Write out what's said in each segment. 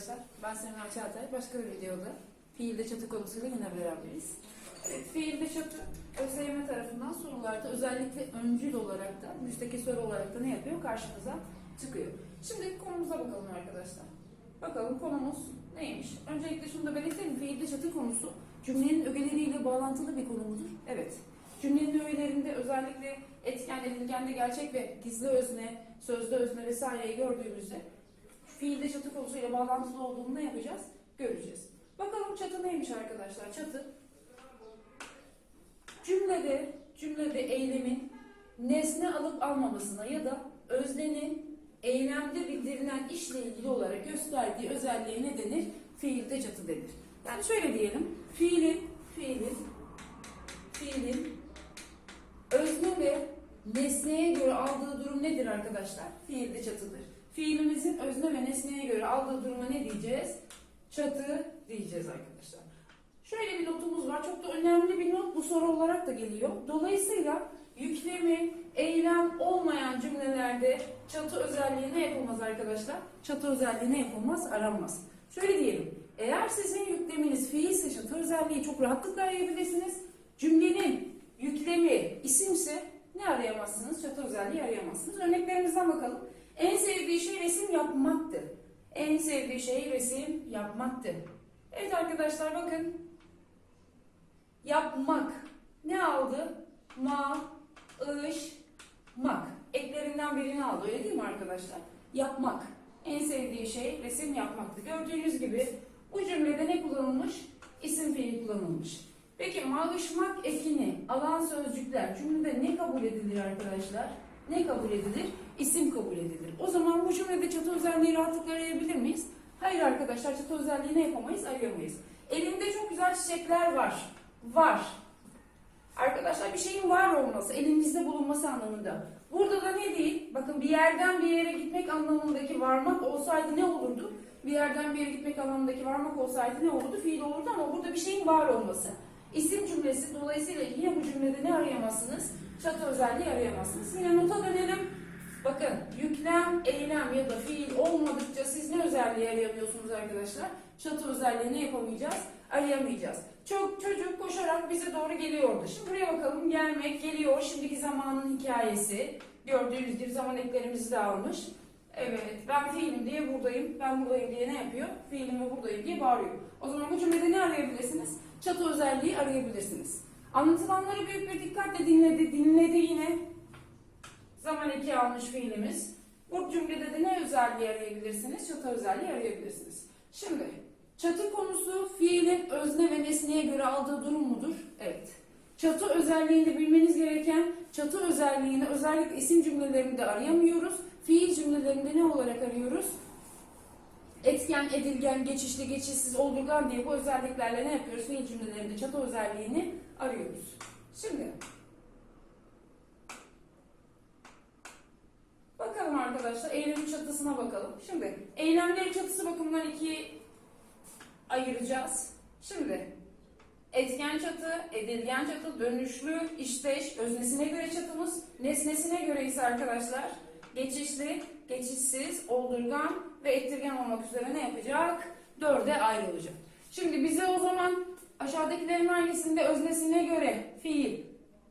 arkadaşlar. Ben Semra Çağatay. Başka bir videoda fiilde çatı konusuyla yine beraberiz. Fiilde çatı ÖSYM tarafından sorularda özellikle öncül olarak da müsteki soru olarak da ne yapıyor? Karşımıza çıkıyor. Şimdi konumuza bakalım arkadaşlar. Bakalım konumuz neymiş? Öncelikle şunu da belirtelim. Fiilde çatı konusu cümlenin ögeleriyle bağlantılı bir konu mudur? Evet. Cümlenin öğelerinde özellikle etken, edilgende gerçek ve gizli özne, sözde özne vesaireyi gördüğümüzde fiilde çatı konusuyla bağlantılı olduğunu ne yapacağız? Göreceğiz. Bakalım çatı neymiş arkadaşlar? Çatı cümlede cümlede eylemin nesne alıp almamasına ya da öznenin eylemde bildirilen işle ilgili olarak gösterdiği özelliğe ne denir? Fiilde çatı denir. Yani şöyle diyelim. Fiilin fiilin fiilin özne ve nesneye göre aldığı durum nedir arkadaşlar? Fiilde çatıdır. Fiilimizin özne ve nesneye göre aldığı duruma ne diyeceğiz? Çatı diyeceğiz arkadaşlar. Şöyle bir notumuz var. Çok da önemli bir not. Bu soru olarak da geliyor. Dolayısıyla yüklemi, eylem olmayan cümlelerde çatı özelliği ne yapılmaz arkadaşlar? Çatı özelliği ne yapılmaz? Aranmaz. Şöyle diyelim. Eğer sizin yükleminiz fiilse çatı özelliği çok rahatlıkla arayabilirsiniz. Cümlenin yüklemi isimse ne arayamazsınız? Çatı özelliği arayamazsınız. Örneklerimizden bakalım. En sevdiği şey resim yapmaktı. En sevdiği şey resim yapmaktı. Evet arkadaşlar bakın. Yapmak. Ne aldı? Ma, ış, mak. Eklerinden birini aldı. Öyle değil mi arkadaşlar? Yapmak. En sevdiği şey resim yapmaktı. Gördüğünüz gibi bu cümlede ne kullanılmış? İsim fiili kullanılmış. Peki mağışmak ekini alan sözcükler cümlede ne kabul edilir arkadaşlar? Ne kabul edilir? İsim kabul edilir. O zaman bu cümlede çatı özelliği rahatlıkla arayabilir miyiz? Hayır arkadaşlar çatı özelliği ne yapamayız? Arayamayız. Elimde çok güzel çiçekler var. Var. Arkadaşlar bir şeyin var olması, elimizde bulunması anlamında. Burada da ne değil? Bakın bir yerden bir yere gitmek anlamındaki varmak olsaydı ne olurdu? Bir yerden bir yere gitmek anlamındaki varmak olsaydı ne olurdu? Fiil olurdu ama burada bir şeyin var olması. İsim cümlesi dolayısıyla yine bu cümlede ne arayamazsınız? Çatı özelliği arayamazsınız. Yine nota dönelim. Bakın yüklem, eylem ya da fiil olmadıkça siz ne özelliği arayamıyorsunuz arkadaşlar? Çatı özelliği ne yapamayacağız? Arayamayacağız. Çok çocuk koşarak bize doğru geliyordu. Şimdi buraya bakalım. Gelmek, geliyor. Şimdiki zamanın hikayesi. Gördüğünüz gibi zaman eklerimizi de almış. Evet, ben fiilim diye buradayım. Ben buradayım diye ne yapıyor? Fiilim ve buradayım diye bağırıyor. O zaman bu cümlede ne arayabilirsiniz? Çatı özelliği arayabilirsiniz. Anlatılanları büyük bir dikkatle dinledi. Dinledi yine. Zaman eki almış fiilimiz. Bu cümlede de ne özelliği arayabilirsiniz? Çatı özelliği arayabilirsiniz. Şimdi çatı konusu fiilin özne ve nesneye göre aldığı durum mudur? Evet. Çatı özelliğini bilmeniz gereken çatı özelliğini özellikle isim cümlelerinde arayamıyoruz. Fiil cümlelerinde ne olarak arıyoruz? Etken, edilgen, geçişli, geçişsiz, oldurgan diye bu özelliklerle ne yapıyoruz? Fiil cümlelerinde çatı özelliğini arıyoruz. Şimdi Bakalım arkadaşlar eylemin çatısına bakalım. Şimdi eylemlerin çatısı bakımından ikiye ayıracağız. Şimdi etken çatı, edilgen çatı, dönüşlü, işteş, öznesine göre çatımız, nesnesine göre ise arkadaşlar geçişli, geçişsiz, oldurgan ve ettirgen olmak üzere ne yapacak? Dörde ayrılacak. Şimdi bize o zaman aşağıdakilerin hangisinde öznesine göre fiil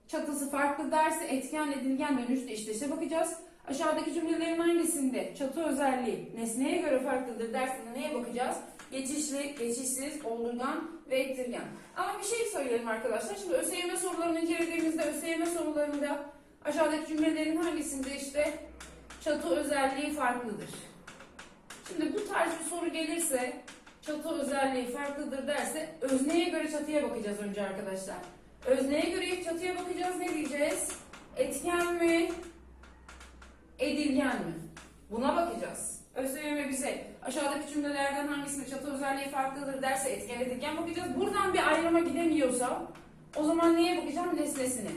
çatısı farklı derse etken, edilgen, dönüşlü, işteşe bakacağız. Aşağıdaki cümlelerin hangisinde çatı özelliği nesneye göre farklıdır dersinde neye bakacağız? Geçişli, geçişsiz, oldurgan ve ettirgen. Ama bir şey söyleyelim arkadaşlar. Şimdi ÖSYM sorularını incelediğimizde ÖSYM sorularında aşağıdaki cümlelerin hangisinde işte çatı özelliği farklıdır. Şimdi bu tarz bir soru gelirse çatı özelliği farklıdır derse özneye göre çatıya bakacağız önce arkadaşlar. Özneye göre çatıya bakacağız ne diyeceğiz? Etken mi? Edilgen mi? Buna bakacağız. ÖSYM bize aşağıdaki cümlelerden hangisinde çatı özelliği farklıdır derse etken edilgen bakacağız. Buradan bir ayrıma gidemiyorsa o zaman neye bakacağım? Nesnesine.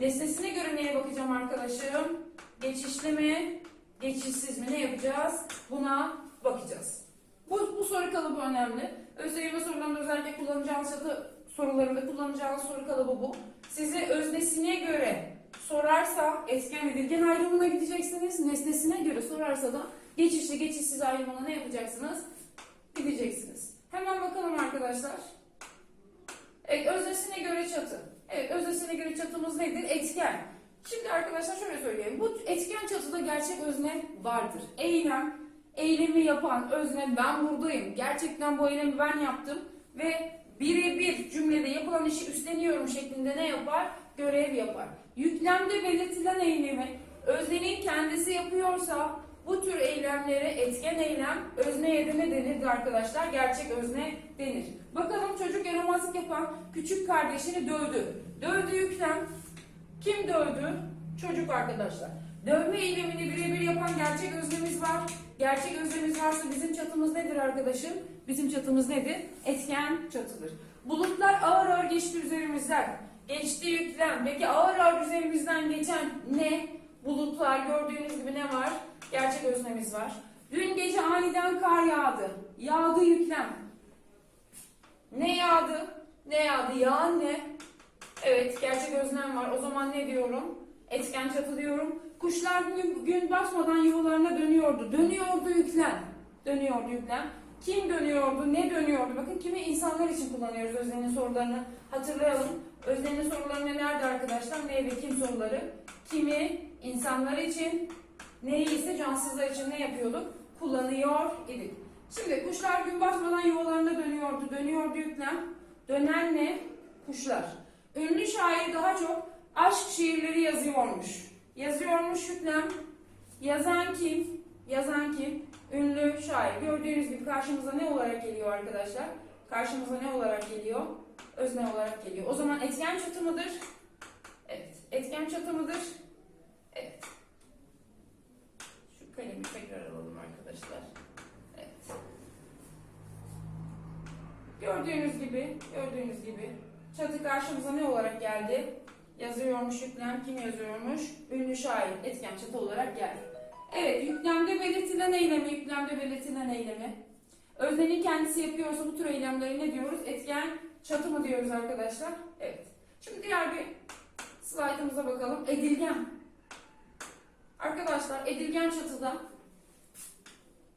Nesnesine göre neye bakacağım arkadaşım? Geçişli mi? Geçişsiz mi? Ne yapacağız? Buna bakacağız. Bu, bu soru kalıbı önemli. ÖSYM sorularında özellikle kullanacağınız çatı sorularında kullanacağınız soru kalıbı bu. Size öznesine göre sorarsa etken edilgen ayrımına gideceksiniz. Nesnesine göre sorarsa da geçişli geçişsiz ayrımına ne yapacaksınız? gideceksiniz. Hemen bakalım arkadaşlar. Evet, öznesine göre çatı. Evet, öznesine göre çatımız nedir? Etken. Şimdi arkadaşlar şöyle söyleyeyim. Bu etken çatıda gerçek özne vardır. Eylem, eylemi yapan özne ben buradayım. Gerçekten bu eylemi ben yaptım ve birebir cümlede yapılan işi üstleniyorum şeklinde ne yapar? Görev yapar. Yüklemde belirtilen eylemi öznenin kendisi yapıyorsa bu tür eylemlere etken eylem özneye de ne denirdi arkadaşlar? Gerçek özne denir. Bakalım çocuk yaramazlık yapan küçük kardeşini dövdü. Dövdü yüklem. Kim dövdü? Çocuk arkadaşlar. Dövme eylemini birebir yapan gerçek öznemiz var. Gerçek öznemiz varsa bizim çatımız nedir arkadaşım? Bizim çatımız nedir? Etken çatıdır. Bulutlar ağır ağır geçti üzerimizden. Geçti yüklem. Peki ağır ağır üzerimizden geçen ne? Bulutlar gördüğünüz gibi ne var? Gerçek öznemiz var. Dün gece aniden kar yağdı. Yağdı yüklem. Ne yağdı? Ne yağdı? Yağan ne? Evet, gerçek öznem var. O zaman ne diyorum? Etken çatı diyorum. Kuşlar gün, gün batmadan yuvalarına dönüyordu. Dönüyordu yüklem. Dönüyordu yüklem. Kim dönüyordu? Ne dönüyordu? Bakın kimi insanlar için kullanıyoruz öznenin sorularını. Hatırlayalım. Öznenin soruları nerede arkadaşlar? Ne ve kim soruları? Kimi insanlar için, neyi ise cansızlar için ne yapıyorduk? Kullanıyor idik. Şimdi kuşlar gün batmadan yuvalarına dönüyordu. Dönüyordu yüklem. Dönen ne? Kuşlar. Ünlü şair daha çok aşk şiirleri yazıyormuş. Yazıyormuş yüklem. Yazan kim? Yazan kim? Ünlü şair. Gördüğünüz gibi karşımıza ne olarak geliyor arkadaşlar? Karşımıza ne olarak geliyor? Özne olarak geliyor. O zaman etken çatı mıdır? Evet. Etken çatı mıdır? Evet. Şu kalemi tekrar alalım arkadaşlar. Evet. Gördüğünüz gibi, gördüğünüz gibi çatı karşımıza ne olarak geldi? Yazıyormuş yüklem, kim yazıyormuş? Ünlü şair, etken çatı olarak geldi. Evet, yüklemde belirtilen eylemi, yüklemde belirtilen eylemi. Öznenin kendisi yapıyorsa bu tür eylemleri ne diyoruz? Etken çatı mı diyoruz arkadaşlar? Evet. Şimdi diğer bir slaytımıza bakalım. Edilgen. Arkadaşlar edilgen çatıda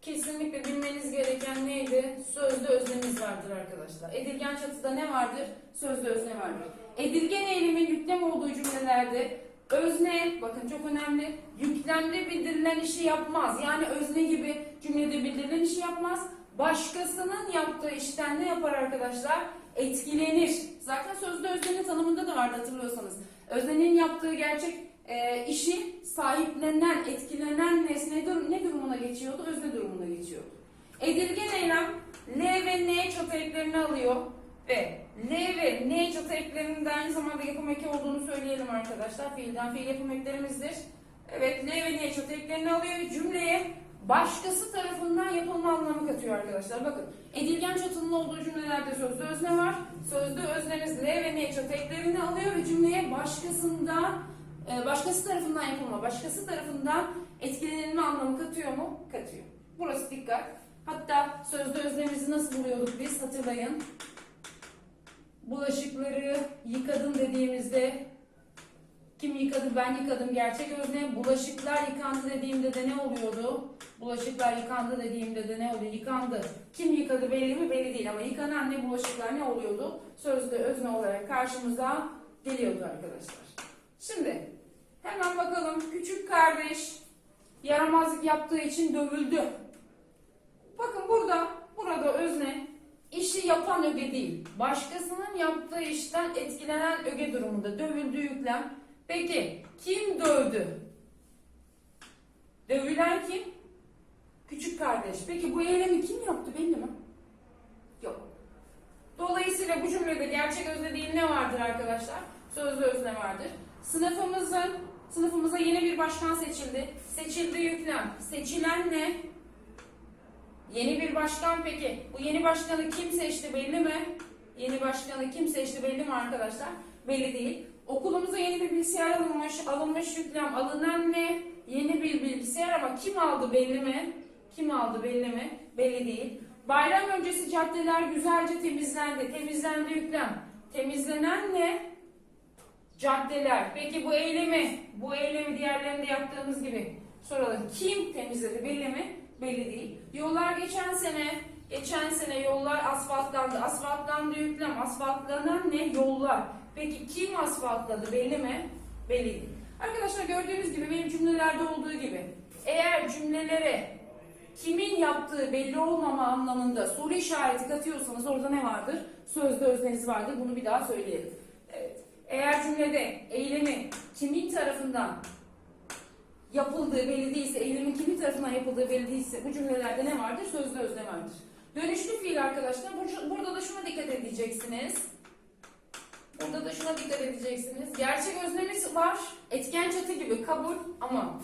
kesinlikle bilmeniz gereken neydi? Sözlü öznemiz vardır arkadaşlar. Edilgen çatıda ne vardır? Sözlü özne vardır. Edilgen eylemin yüklem olduğu cümlelerde özne, bakın çok önemli, yüklemde bildirilen işi yapmaz. Yani özne gibi cümlede bildirilen işi yapmaz. Başkasının yaptığı işten ne yapar arkadaşlar? Etkilenir. Zaten sözlü öznenin tanımında da vardı hatırlıyorsanız. Öznenin yaptığı gerçek e, işi sahiplenen, etkilenen nesne dur- ne durumuna geçiyordu? Özne durumuna geçiyordu. Edilgen eylem L ve N çatı alıyor ve L ve N çatı eklerinin de aynı zamanda yapım eki olduğunu söyleyelim arkadaşlar. Fiilden fiil yapım eklerimizdir. Evet L ve N çatı eklerini alıyor ve cümleye başkası tarafından yapılma anlamı katıyor arkadaşlar. Bakın edilgen çatının olduğu cümlelerde sözlü özne var. Sözlü öznemiz L ve N çatı eklerini alıyor ve cümleye başkasından başkası tarafından yapılma, başkası tarafından etkilenilme anlamı katıyor mu? Katıyor. Burası dikkat. Hatta sözlü öznemizi nasıl buluyorduk biz? Hatırlayın. Bulaşıkları yıkadım dediğimizde kim yıkadı? Ben yıkadım. Gerçek özne. Bulaşıklar yıkandı dediğimde de ne oluyordu? Bulaşıklar yıkandı dediğimde de ne oluyor? Yıkandı. Kim yıkadı belli mi? Belli değil ama yıkanan ne bulaşıklar ne oluyordu? Sözlü özne olarak karşımıza geliyordu arkadaşlar. Şimdi hemen bakalım. Küçük kardeş yaramazlık yaptığı için dövüldü. Bakın burada, burada özne işi yapan öge değil. Başkasının yaptığı işten etkilenen öge durumunda dövüldü yüklem. Peki kim dövdü? Dövülen kim? Küçük kardeş. Peki bu eylemi kim yaptı belli mi? Yok. Dolayısıyla bu cümlede gerçek özne değil ne vardır arkadaşlar? Sözlü özne vardır. Sınıfımızın sınıfımıza yeni bir başkan seçildi. Seçildi yüklem. Seçilen ne? Yeni bir başkan peki. Bu yeni başkanı kim seçti belli mi? Yeni başkanı kim seçti belli mi arkadaşlar? Belli değil. Okulumuza yeni bir bilgisayar alınmış. Alınmış yüklem. Alınan ne? Yeni bir bilgisayar ama kim aldı belli mi? Kim aldı belli mi? Belli değil. Bayram öncesi caddeler güzelce temizlendi. Temizlendi yüklem. Temizlenen ne? Caddeler. Peki bu eylemi, bu eylemi diğerlerinde yaptığımız gibi soralım. Kim temizledi belli mi? Belli değil. Yollar geçen sene Geçen sene yollar asfaltlandı. Asfaltlandı yüklem. Asfaltlanan ne? Yollar. Peki kim asfaltladı belli mi? Belli değil. Arkadaşlar gördüğünüz gibi benim cümlelerde olduğu gibi eğer cümlelere kimin yaptığı belli olmama anlamında soru işareti katıyorsanız orada ne vardır? Sözde özneniz vardır. Bunu bir daha söyleyelim. Evet. Eğer cümlede eylemi kimin tarafından yapıldığı belli değilse, eylemin kimin tarafından yapıldığı belli değilse bu cümlelerde ne vardır? Sözde özne vardır. Dönüşlü fiil arkadaşlar. Bur- Burada da şuna dikkat edeceksiniz. Burada da şuna dikkat edeceksiniz. Gerçek öznemiz var. Etken çatı gibi kabul ama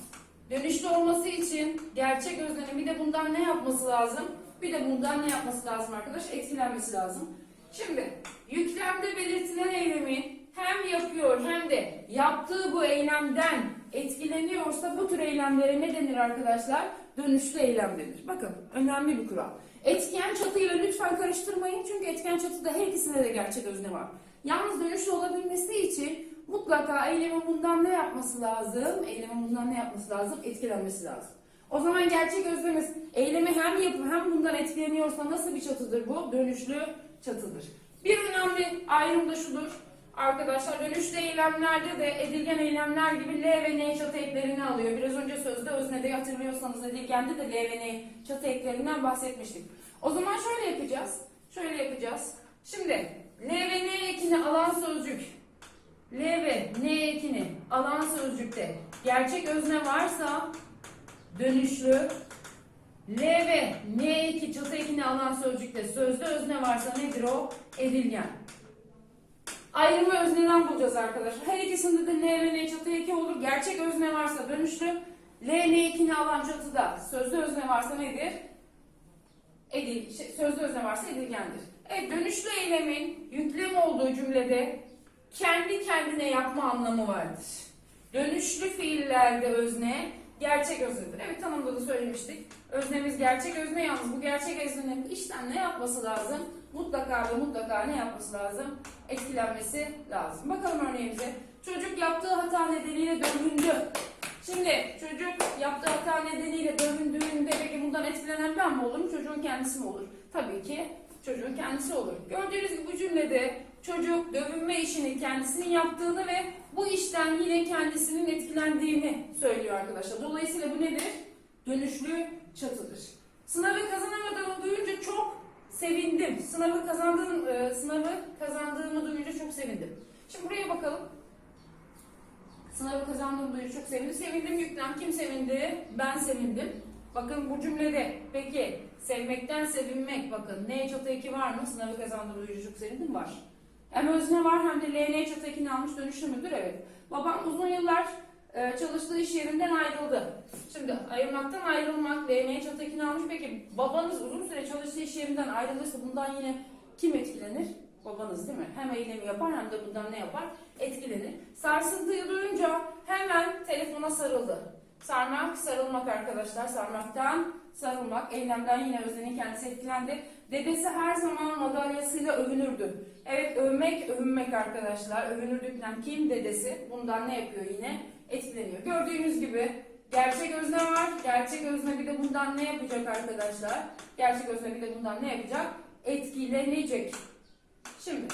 dönüşlü olması için gerçek öznenin bir de bundan ne yapması lazım? Bir de bundan ne yapması lazım arkadaş? Etkilenmesi lazım. Şimdi yüklemde belirtilen eylemi hem yapıyor hem de yaptığı bu eylemden etkileniyorsa bu tür eylemlere ne denir arkadaşlar? Dönüşlü eylem denir. Bakın önemli bir kural. Etken çatıyla lütfen karıştırmayın çünkü etken çatıda her ikisinde de gerçek özne var. Yalnız dönüşlü olabilmesi için mutlaka eylemin bundan ne yapması lazım? Eylemin bundan ne yapması lazım? Etkilenmesi lazım. O zaman gerçek özlemiz eylemi hem yapıp hem bundan etkileniyorsa nasıl bir çatıdır bu? Dönüşlü çatıdır. Bir önemli ayrım da şudur. Arkadaşlar dönüşlü eylemlerde de edilgen eylemler gibi L ve N çatı eklerini alıyor. Biraz önce sözde öznede hatırlıyorsanız edilgende de L ve N çatı eklerinden bahsetmiştik. O zaman şöyle yapacağız. Şöyle yapacağız. Şimdi L ve N ekini alan sözcük L ve N ekini alan sözcükte gerçek özne varsa dönüşlü L ve N eki çatı ekini alan sözcükte sözde özne varsa nedir o? Edilgen. Ayrımı özneden bulacağız arkadaşlar. Her ikisinde de L ve N çatı eki olur. Gerçek özne varsa dönüşlü. L, N ekini alan çatıda sözde özne varsa nedir? Edil, şey, sözde özne varsa edilgendir. Evet, dönüşlü eylemin yüklem olduğu cümlede kendi kendine yapma anlamı vardır. Dönüşlü fiillerde özne gerçek öznedir. Evet tanımda da söylemiştik. Öznemiz gerçek özne yalnız bu gerçek öznenin işten ne yapması lazım? Mutlaka ve mutlaka ne yapması lazım? Etkilenmesi lazım. Bakalım örneğimize. Çocuk yaptığı hata nedeniyle dövüldü. Şimdi çocuk yaptığı hata nedeniyle dövündüğünde peki bundan etkilenen ben mi olurum? Çocuğun kendisi mi olur? Tabii ki çocuğun kendisi olur. Gördüğünüz gibi bu cümlede çocuk dövünme işini kendisinin yaptığını ve bu işten yine kendisinin etkilendiğini söylüyor arkadaşlar. Dolayısıyla bu nedir? Dönüşlü çatıdır. Sınavı kazanamadığımı duyunca çok sevindim. Sınavı kazandığım, e, sınavı kazandığımı duyunca çok sevindim. Şimdi buraya bakalım. Sınavı kazandığımı duyunca çok sevindim. Sevindim yüklem. Kim sevindi? Ben sevindim. Bakın bu cümlede peki sevmekten sevinmek bakın ne çatı eki var mı? Sınavı kazandığımı duyunca çok sevindim var. Hem özne var hem de LN çatı ekini almış dönüşlü müdür? Evet. Babam uzun yıllar e, çalıştığı iş yerinden ayrıldı. Şimdi ayırmaktan ayrılmak, LN çatı ekini almış. Peki babanız uzun süre çalıştığı iş yerinden ayrılırsa bundan yine kim etkilenir? Babanız değil mi? Hem eylemi yapar hem de bundan ne yapar? Etkilenir. Sarsıntıyı duyunca hemen telefona sarıldı. Sarmak, sarılmak arkadaşlar. Sarmaktan sarılmak. Eylemden yine Özden'in kendisi etkilendi. Dedesi her zaman madalyasıyla övünürdü. Evet övmek, övünmek arkadaşlar. Övünürdükten kim dedesi? Bundan ne yapıyor yine? Etkileniyor. Gördüğünüz gibi gerçek özne var. Gerçek özne bir de bundan ne yapacak arkadaşlar? Gerçek özne bir de bundan ne yapacak? Etkilenecek. Şimdi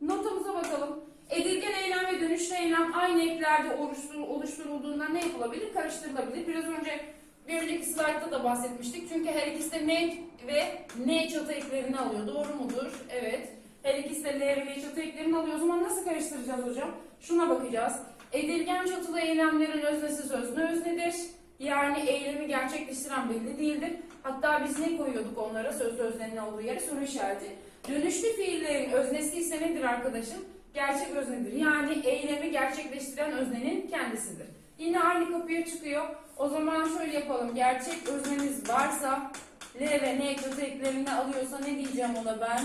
notumuza bakalım. Edilgen eylem ve dönüşlü eylem aynı eklerde oluştur, oluşturulduğunda ne yapılabilir? Karıştırılabilir. Biraz önce bir önceki slaytta da bahsetmiştik. Çünkü her ikisi de ne ve ne çatı eklerini alıyor. Doğru mudur? Evet. Her ikisi de L ve L çatı eklerini alıyor. O zaman nasıl karıştıracağız hocam? Şuna bakacağız. Edilgen çatılı eylemlerin öznesi sözlü öznedir. Yani eylemi gerçekleştiren belli değildir. Hatta biz ne koyuyorduk onlara sözlü öznenin olduğu yere soru işareti. Dönüşlü fiillerin öznesi ise nedir arkadaşım? Gerçek öznedir. Yani eylemi gerçekleştiren öznenin kendisidir. Yine aynı kapıya çıkıyor. O zaman şöyle yapalım. Gerçek öznemiz varsa L ve N çatı eklerini alıyorsa ne diyeceğim ona ben?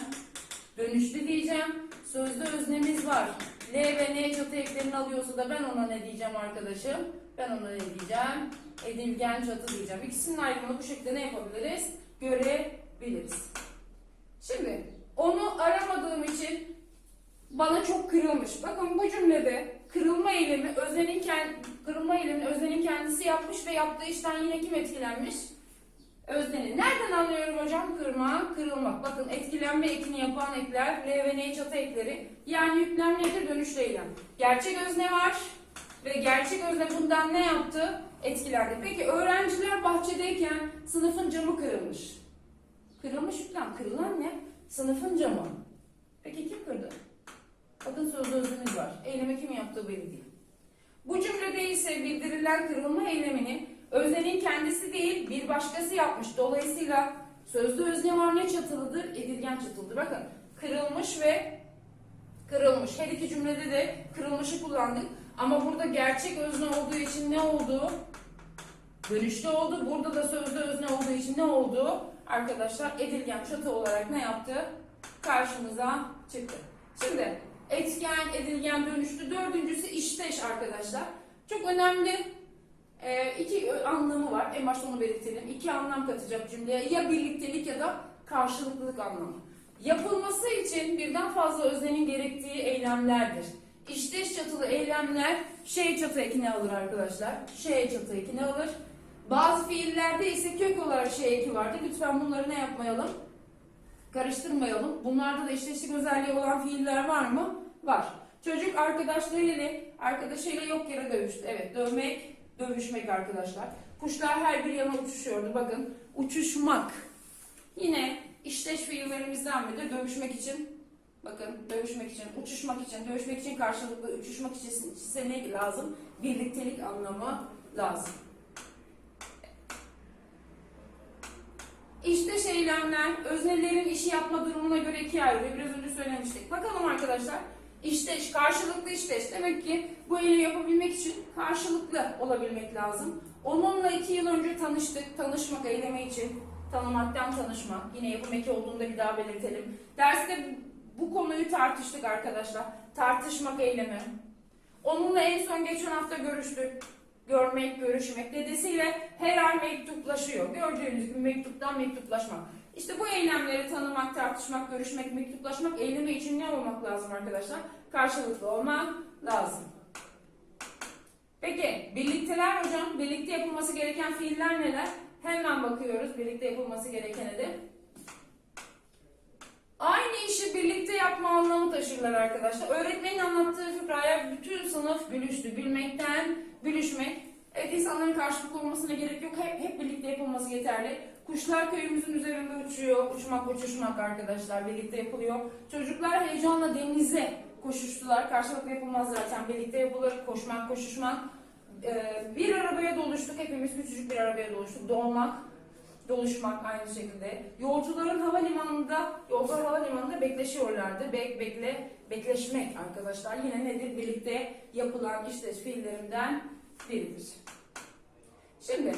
Dönüşlü diyeceğim. Sözde öznemiz var. L ve N çatı eklerini alıyorsa da ben ona ne diyeceğim arkadaşım? Ben ona ne diyeceğim? Edilgen çatı diyeceğim. İkisinin ayrımını bu şekilde ne yapabiliriz? Görebiliriz. Şimdi onu aramadığım için bana çok kırılmış. Bakın bu cümlede kırılma eylemi öznenin kend, kırılma eylemi öznenin kendisi yapmış ve yaptığı işten yine kim etkilenmiş? Özneni. Nereden anlıyorum hocam? Kırma, kırılmak. Bakın etkilenme ekini yapan ekler, L ve N çatı ekleri. Yani yüklem nedir? Dönüşlü eylem. Gerçek özne var ve gerçek özne bundan ne yaptı? Etkilendi. Peki öğrenciler bahçedeyken sınıfın camı kırılmış. Kırılmış yüklem. Kırılan ne? Sınıfın camı. Peki kim kırdı? Bakın sözlü özümüz var. Eylemi kim yaptığı belli değil. Bu cümlede ise bildirilen kırılma eylemini öznenin kendisi değil bir başkası yapmış. Dolayısıyla sözlü özne var ne çatılıdır? Edilgen çatılıdır. Bakın kırılmış ve kırılmış. Her iki cümlede de kırılmışı kullandık. Ama burada gerçek özne olduğu için ne oldu? Dönüşlü oldu. Burada da sözlü özne olduğu için ne oldu? Arkadaşlar edilgen çatı olarak ne yaptı? Karşımıza çıktı. Şimdi etken, edilgen, dönüşlü. Dördüncüsü işteş arkadaşlar. Çok önemli e, iki anlamı var. En başta onu belirtelim. İki anlam katacak cümleye. Ya birliktelik ya da karşılıklılık anlamı. Yapılması için birden fazla öznenin gerektiği eylemlerdir. İşteş çatılı eylemler şey çatı ekini alır arkadaşlar. Şey çatı ekini alır. Bazı fiillerde ise kök olarak şey eki vardır. Lütfen bunları ne yapmayalım? Karıştırmayalım. Bunlarda da eşleşik özelliği olan fiiller var mı? Var. Çocuk arkadaşlarıyla, arkadaşıyla yok yere dövüştü. Evet, dövmek, dövüşmek arkadaşlar. Kuşlar her bir yana uçuşuyordu. Bakın, uçuşmak. Yine işleş fiillerimizden biri dövüşmek için. Bakın, dövüşmek için, uçuşmak için, dövüşmek için karşılıklı, uçuşmak için ise ne lazım? Birliktelik anlamı lazım. İşte eylemler, öznelerin işi yapma durumuna göre ikiye ayrılıyor. Biraz önce söylemiştik. Bakalım arkadaşlar. İşteş, karşılıklı işteş. Demek ki bu eylemi yapabilmek için karşılıklı olabilmek lazım. Onunla iki yıl önce tanıştık. Tanışmak eylemi için. Tanımaktan tanışmak. Yine yapım eki olduğunda bir daha belirtelim. Derste bu konuyu tartıştık arkadaşlar. Tartışmak eylemi. Onunla en son geçen hafta görüştük görmek, görüşmek dedesiyle her ay mektuplaşıyor. Gördüğünüz gibi mektuptan mektuplaşmak. İşte bu eylemleri tanımak, tartışmak, görüşmek, mektuplaşmak eylemi için ne olmak lazım arkadaşlar? Karşılıklı olmak lazım. Peki, birlikteler hocam, birlikte yapılması gereken fiiller neler? Hemen bakıyoruz birlikte yapılması gerekene de. Aynı işi birlikte yapma anlamı taşırlar arkadaşlar. Öğretmenin anlattığı fıkraya bütün sınıf gülüştü. Gülmekten gülüşmek. Evet insanların karşılıklı olmasına gerek yok. Hep, hep birlikte yapılması yeterli. Kuşlar köyümüzün üzerinde uçuyor. Uçmak uçuşmak arkadaşlar birlikte yapılıyor. Çocuklar heyecanla denize koşuştular. Karşılıklı yapılmaz zaten. Birlikte yapılır. Koşmak, koşuşmak. Ee, bir arabaya doluştuk. Hepimiz küçücük bir arabaya doluştuk. Doğmak, doluşmak aynı şekilde. Yolcuların havalimanında, yolcular havalimanında bekleşiyorlardı. Bek, bekle, bekleşmek arkadaşlar. Yine nedir? Birlikte yapılan işte fiillerinden biridir. Şimdi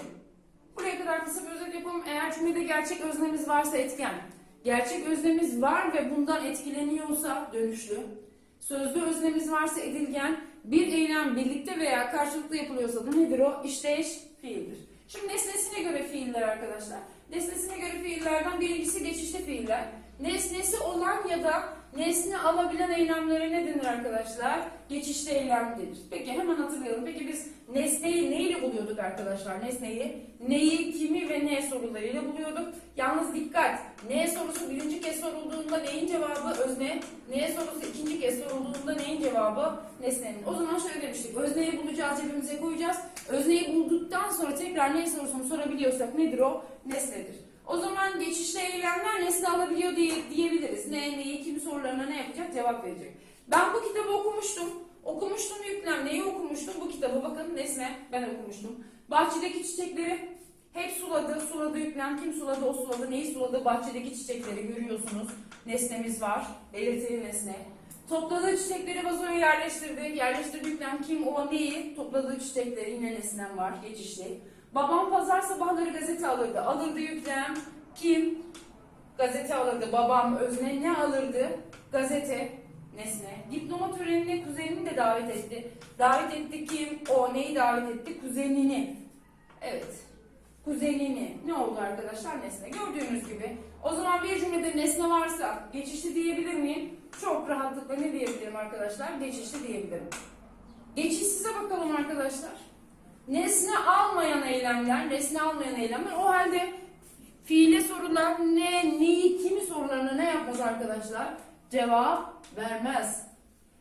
buraya kadar kısa bir özet yapalım. Eğer cümlede gerçek öznemiz varsa etken, gerçek öznemiz var ve bundan etkileniyorsa dönüşlü, sözlü öznemiz varsa edilgen, bir eylem birlikte veya karşılıklı yapılıyorsa da nedir o? İşteş fiildir. Şimdi nesnesine göre fiiller arkadaşlar. Nesnesine göre fiillerden birincisi geçişli fiiller. Nesnesi olan ya da nesne alabilen eylemlere ne denir arkadaşlar? Geçişli eylem denir. Peki hemen hatırlayalım. Peki biz nesneyi neyle buluyorduk arkadaşlar? Nesneyi neyi, kimi ve ne sorularıyla buluyorduk. Yalnız dikkat. Ne sorusu birinci kez sorulduğunda neyin cevabı özne? Ne sorusu ikinci kez sorulduğunda neyin cevabı? Nesnenin. O zaman şöyle demiştik. Özneyi bulacağız, cebimize koyacağız. Özneyi bulduktan sonra tekrar ne sorusunu sorabiliyorsak nedir o? Nesnedir. O zaman geçişli eylemler nesne alabiliyor diye, diyebiliriz. Ne, neyi, kim sorularına ne yapacak? Cevap verecek. Ben bu kitabı okumuştum. Okumuştum yüklem. Neyi okumuştum? Bu kitabı bakın nesne ben okumuştum. Bahçedeki çiçekleri hep suladı. Suladı yüklem. Kim suladı? O suladı. Neyi suladı? Bahçedeki çiçekleri görüyorsunuz. Nesnemiz var. Belirtili nesne. Topladığı çiçekleri vazoya yerleştirdi. Yerleştirdi yüklem. Kim? O neyi? Topladığı çiçekleri yine nesnem var. Geçişli. Babam pazar sabahları gazete alırdı. Alırdı yüklem. Kim? Gazete alırdı. Babam özne ne alırdı? Gazete. Nesne. Diploma törenine kuzenini de davet etti. Davet etti kim? O neyi davet etti? Kuzenini. Evet. Kuzenini. Ne oldu arkadaşlar? Nesne. Gördüğünüz gibi. O zaman bir cümlede nesne varsa geçişli diyebilir miyim? Çok rahatlıkla ne diyebilirim arkadaşlar? Geçişli diyebilirim. Geçişsize bakalım arkadaşlar. Nesne almayan eylemler, nesne almayan eylemler o halde Fiile sorulan ne, neyi, kimi sorularına ne yapmaz arkadaşlar? Cevap vermez.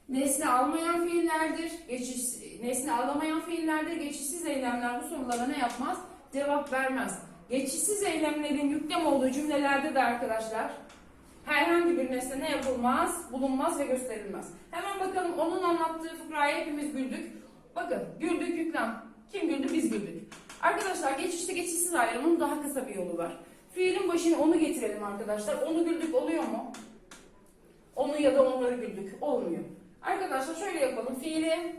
Nesne almayan fiillerdir, geçiş, nesne alamayan fiillerdir, geçişsiz eylemler bu sorulara ne yapmaz? Cevap vermez. Geçişsiz eylemlerin yüklem olduğu cümlelerde de arkadaşlar herhangi bir nesne ne yapılmaz, bulunmaz ve gösterilmez. Hemen bakalım onun anlattığı fıkraya hepimiz güldük. Bakın güldük yüklem. Kim güldü? Biz güldük. Arkadaşlar geçişte geçişsiz ayrımın daha kısa bir yolu var. Fiilin başına onu getirelim arkadaşlar. Onu güldük oluyor mu? Onu ya da onları güldük. Olmuyor. Arkadaşlar şöyle yapalım. Fiili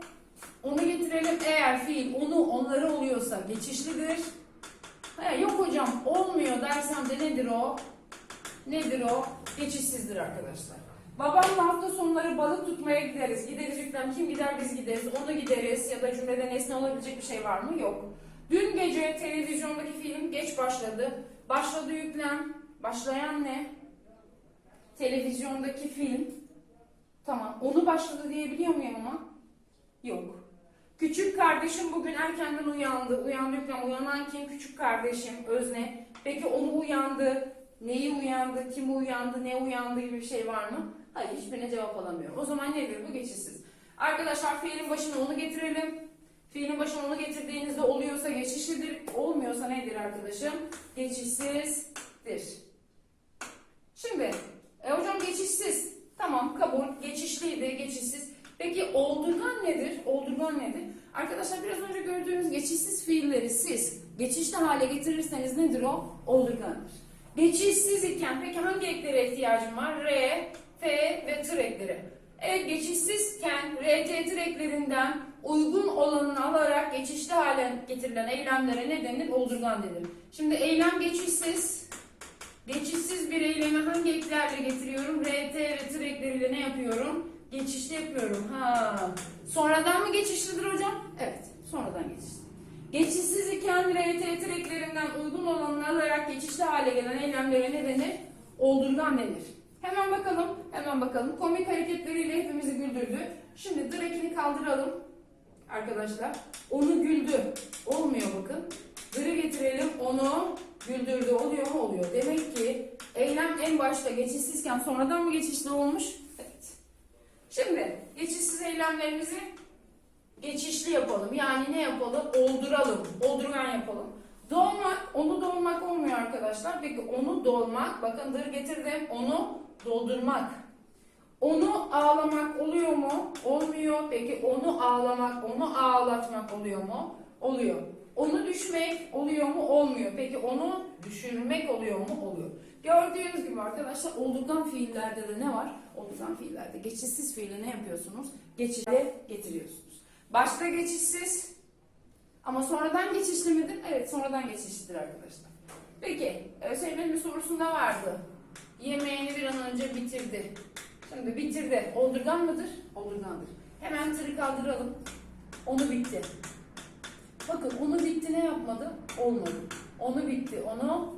onu getirelim. Eğer fiil onu onları oluyorsa geçişlidir. He, yok hocam olmuyor dersem de nedir o? Nedir o? Geçişsizdir arkadaşlar. Babamla hafta sonları balık tutmaya gideriz. Gideriz yüklem kim gider biz gideriz. Onu gideriz ya da cümlede nesne olabilecek bir şey var mı? Yok. Dün gece televizyondaki film geç başladı. Başladı yüklem. Başlayan ne? Televizyondaki film. Tamam. Onu başladı diyebiliyor muyum ama? Yok. Küçük kardeşim bugün erkenden uyandı. Uyandı yüklem. Uyanan kim? Küçük kardeşim. Özne. Peki onu uyandı. Neyi uyandı? Kim uyandı? Ne uyandı gibi bir şey var mı? Hayır. Hiçbirine cevap alamıyorum. O zaman nedir bu? Geçişsiz. Arkadaşlar fiilin başına onu getirelim. Fiilin başına onu getirdiğinizde oluyorsa geçişlidir. Olmuyorsa nedir arkadaşım? Geçişsizdir. Şimdi e, hocam geçişsiz. Tamam kabul. Geçişliydi, geçişsiz. Peki oldurgan nedir? Oldurgan nedir? Arkadaşlar biraz önce gördüğünüz geçişsiz fiilleri siz geçişli hale getirirseniz nedir o? Oldurgandır. Geçişsiz iken peki hangi eklere ihtiyacım var? R, Ve tır ekleri. Evet geçişsizken R, T, tır uygun olanını alarak geçişli hale getirilen eylemlere ne denir? Oldurgan denir. Şimdi eylem geçişsiz. Geçişsiz bir eylemi hangi eklerle getiriyorum? R, T ve tır ne yapıyorum? Geçişli yapıyorum. Ha. Sonradan mı geçişlidir hocam? Evet. Sonradan geçişli. Geçişsiz iken R, T, tır uygun olanını alarak geçişli hale gelen eylemlere ne denir? Oldurgan denir. Hemen bakalım. Hemen bakalım. Komik hareketleriyle hepimizi güldürdü. Şimdi direkini kaldıralım. Arkadaşlar. Onu güldü. Olmuyor bakın. Dırı getirelim. Onu güldürdü. Oluyor mu? Oluyor. Demek ki eylem en başta geçişsizken sonradan mı geçişli olmuş? Evet. Şimdi geçişsiz eylemlerimizi geçişli yapalım. Yani ne yapalım? Olduralım. Oldurgan yapalım. Dolmak, onu dolmak olmuyor arkadaşlar. Peki onu dolmak, bakın dır getirdim. Onu doldurmak. Onu ağlamak oluyor mu? Olmuyor. Peki onu ağlamak, onu ağlatmak oluyor mu? Oluyor. Onu düşmek oluyor mu? Olmuyor. Peki onu düşürmek oluyor mu? Oluyor. Gördüğünüz gibi arkadaşlar oldurgan fiillerde de ne var? Oldurgan fiillerde geçişsiz fiili ne yapıyorsunuz? Geçişe getiriyorsunuz. Başta geçişsiz ama sonradan geçişli midir? Evet sonradan geçişlidir arkadaşlar. Peki ÖSYM'nin bir sorusunda vardı. Yemeğini bir an önce bitirdi. Şimdi bitirdi. Oldurgan mıdır? Oldurgandır. Hemen tırı kaldıralım. Onu bitti. Bakın onu bitti ne yapmadı? Olmadı. Onu bitti. Onu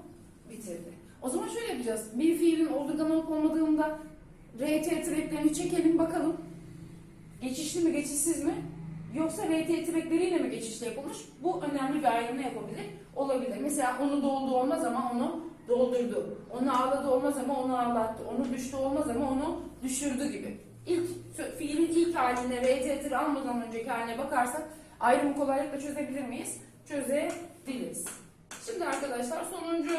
bitirdi. O zaman şöyle yapacağız. Bir fiilin oldurgan olup olmadığında RT treklerini çekelim bakalım. Geçişli mi geçişsiz mi? Yoksa RT trekleriyle mi geçişli yapılmış? Bu önemli bir ayrım ne yapabilir? Olabilir. Mesela onu doldu olmaz ama onu doldurdu. Onu ağladı olmaz ama onu ağlattı. Onu düştü olmaz ama onu düşürdü gibi. İlk fiilin ilk haline RT tır almadan önceki haline bakarsak ayrımı kolaylıkla çözebilir miyiz? Çözebiliriz. Şimdi arkadaşlar sonuncu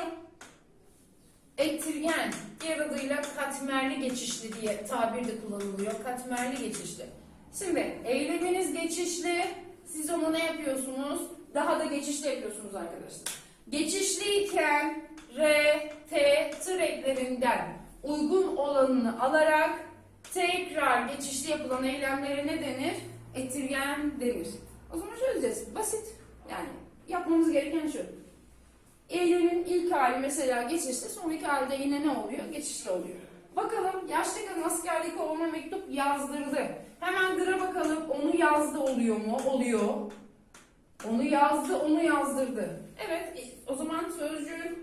Ettirgen, diğer adıyla katmerli geçişli diye tabir de kullanılıyor. Katmerli geçişli. Şimdi eyleminiz geçişli, siz onu ne yapıyorsunuz? Daha da geçişli yapıyorsunuz arkadaşlar. Geçişliyken R, T, tır eklerinden uygun olanını alarak tekrar geçişli yapılan eylemlere ne denir? Ettirgen denir. O zaman çözeceğiz. Basit. Yani yapmamız gereken şu. Eylemin ilk hali mesela geçişli, sonraki halde yine ne oluyor? Geçişli oluyor. Bakalım yaşlı kadın askerlik olma mektup yazdırdı. Hemen dıra bakalım onu yazdı oluyor mu? Oluyor. Onu yazdı, onu yazdırdı. Evet, o zaman sözcüğün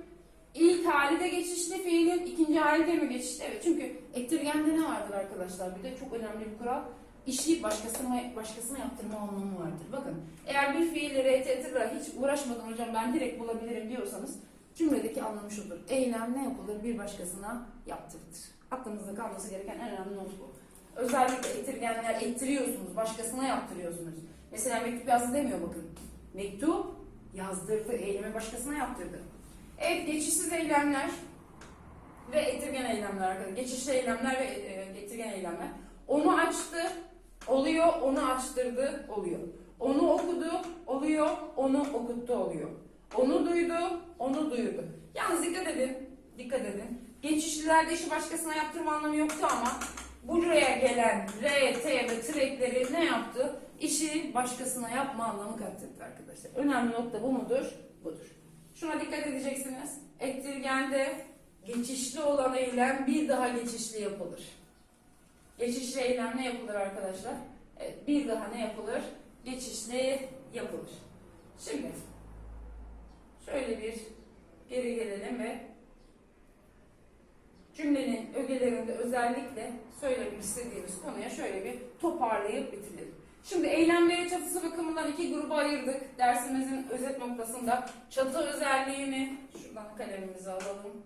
ilk hali de geçişli, fiilin ikinci hali de mi geçişli? Evet, çünkü ettirgende ne vardır arkadaşlar? Bir de çok önemli bir kural. İşi başkasına, başkasına yaptırma anlamı vardır. Bakın, eğer bir fiili tırla hiç uğraşmadan hocam ben direkt bulabilirim diyorsanız Cümledeki anlamı şudur. Eylem ne yapılır? Bir başkasına yaptırılır. Aklınızda kalması gereken en önemli not bu. Özellikle ettirgenler ettiriyorsunuz, başkasına yaptırıyorsunuz. Mesela mektup yazdı demiyor bakın. Mektup yazdırdı, eylemi başkasına yaptırdı. Evet, geçişsiz eylemler ve ettirgen eylemler arkadaşlar. Geçişli eylemler ve e, ettirgen eylemler. Onu açtı, oluyor. Onu açtırdı, oluyor. Onu okudu, oluyor. Onu okuttu, oluyor. Onu duydu, onu duyurdu. Yalnız dikkat edin, dikkat edin. Geçişlilerde işi başkasına yaptırma anlamı yoktu ama buraya gelen R, T ve türekleri ne yaptı? İşi başkasına yapma anlamı katletti arkadaşlar. Önemli nokta bu mudur? Budur. Şuna dikkat edeceksiniz. Ettirgende geçişli olan eylem bir daha geçişli yapılır. Geçişli eylem ne yapılır arkadaşlar? Evet, bir daha ne yapılır? Geçişli yapılır. Şimdi şöyle bir geri gelelim ve cümlenin ögelerinde özellikle söylemek istediğimiz konuya şöyle bir toparlayıp bitirelim. Şimdi eylemleri çatısı bakımından iki gruba ayırdık. Dersimizin özet noktasında çatı özelliğini, şuradan kalemimizi alalım.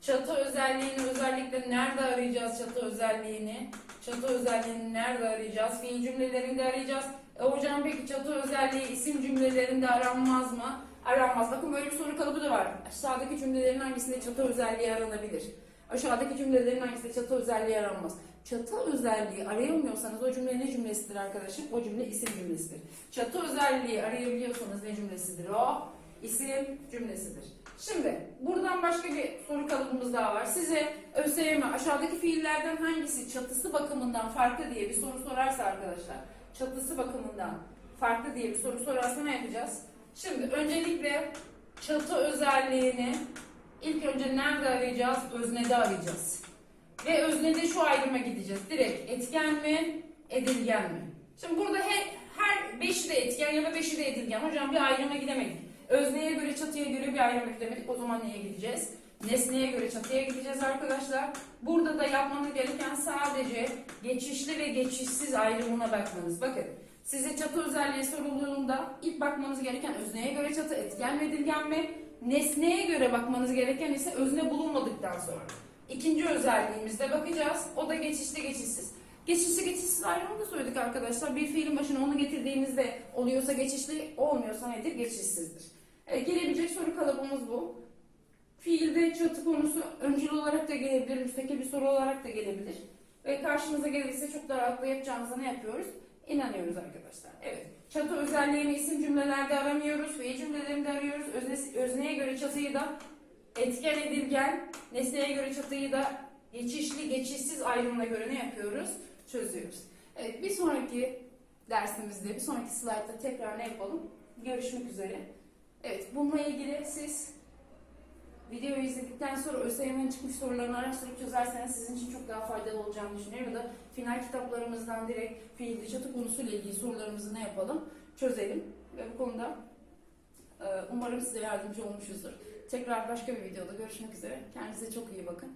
Çatı özelliğini özellikle nerede arayacağız çatı özelliğini? Çatı özelliğini nerede arayacağız? Fiil cümlelerinde arayacağız. E hocam peki çatı özelliği isim cümlelerinde aranmaz mı? Aranmaz. Bakın böyle bir soru kalıbı da var. Aşağıdaki cümlelerin hangisinde çatı özelliği aranabilir? Aşağıdaki cümlelerin hangisinde çatı özelliği aranmaz? Çatı özelliği arayamıyorsanız o cümle ne cümlesidir arkadaşım? O cümle isim cümlesidir. Çatı özelliği arayabiliyorsanız ne cümlesidir o? İsim cümlesidir. Şimdi buradan başka bir soru kalıbımız daha var. Size ÖSYM aşağıdaki fiillerden hangisi çatısı bakımından farklı diye bir soru sorarsa arkadaşlar. Çatısı bakımından farklı diye bir soru sorarsa ne yapacağız? Şimdi öncelikle çatı özelliğini ilk önce nerede arayacağız? Öznede arayacağız. Ve öznede şu ayrıma gideceğiz. Direkt etken mi, edilgen mi? Şimdi burada her, her beşi de etken ya da beşi de edilgen. Hocam bir ayrıma gidemedik. Özneye göre çatıya göre bir ayrıma gidemedik. O zaman neye gideceğiz? Nesneye göre çatıya gideceğiz arkadaşlar. Burada da yapmanız gereken sadece geçişli ve geçişsiz ayrımına bakmanız. Bakın size çatı özelliği sorulduğunda ilk bakmanız gereken özneye göre çatı etken mi edilgen mi? Nesneye göre bakmanız gereken ise özne bulunmadıktan sonra. İkinci özelliğimizde bakacağız. O da geçişli geçişsiz. Geçişli geçişsiz ayrımını da söyledik arkadaşlar. Bir fiilin başına onu getirdiğinizde oluyorsa geçişli, olmuyorsa nedir? Geçişsizdir. Evet, gelebilecek soru kalıbımız bu. Fiilde çatı konusu öncül olarak da gelebilir, müstakil bir soru olarak da gelebilir. Ve karşımıza gelirse çok daha rahatla yapacağımıza ne yapıyoruz? İnanıyoruz arkadaşlar. Evet. Çatı özelliğini isim cümlelerde aramıyoruz, fiil cümlelerinde arıyoruz. Özne, özneye göre çatıyı da etken edilgen, nesneye göre çatıyı da geçişli, geçişsiz ayrımına göre ne yapıyoruz? Çözüyoruz. Evet, bir sonraki dersimizde, bir sonraki slaytta tekrar ne yapalım? Görüşmek üzere. Evet, bununla ilgili siz videoyu izledikten sonra ÖSYM'nin çıkmış sorularını araştırıp çözerseniz sizin için çok daha faydalı olacağını düşünüyorum. Ya da final kitaplarımızdan direkt fiilde çatı konusuyla ilgili sorularımızı ne yapalım? Çözelim. Ve bu konuda e, umarım size yardımcı olmuşuzdur. Tekrar başka bir videoda görüşmek üzere. Kendinize çok iyi bakın.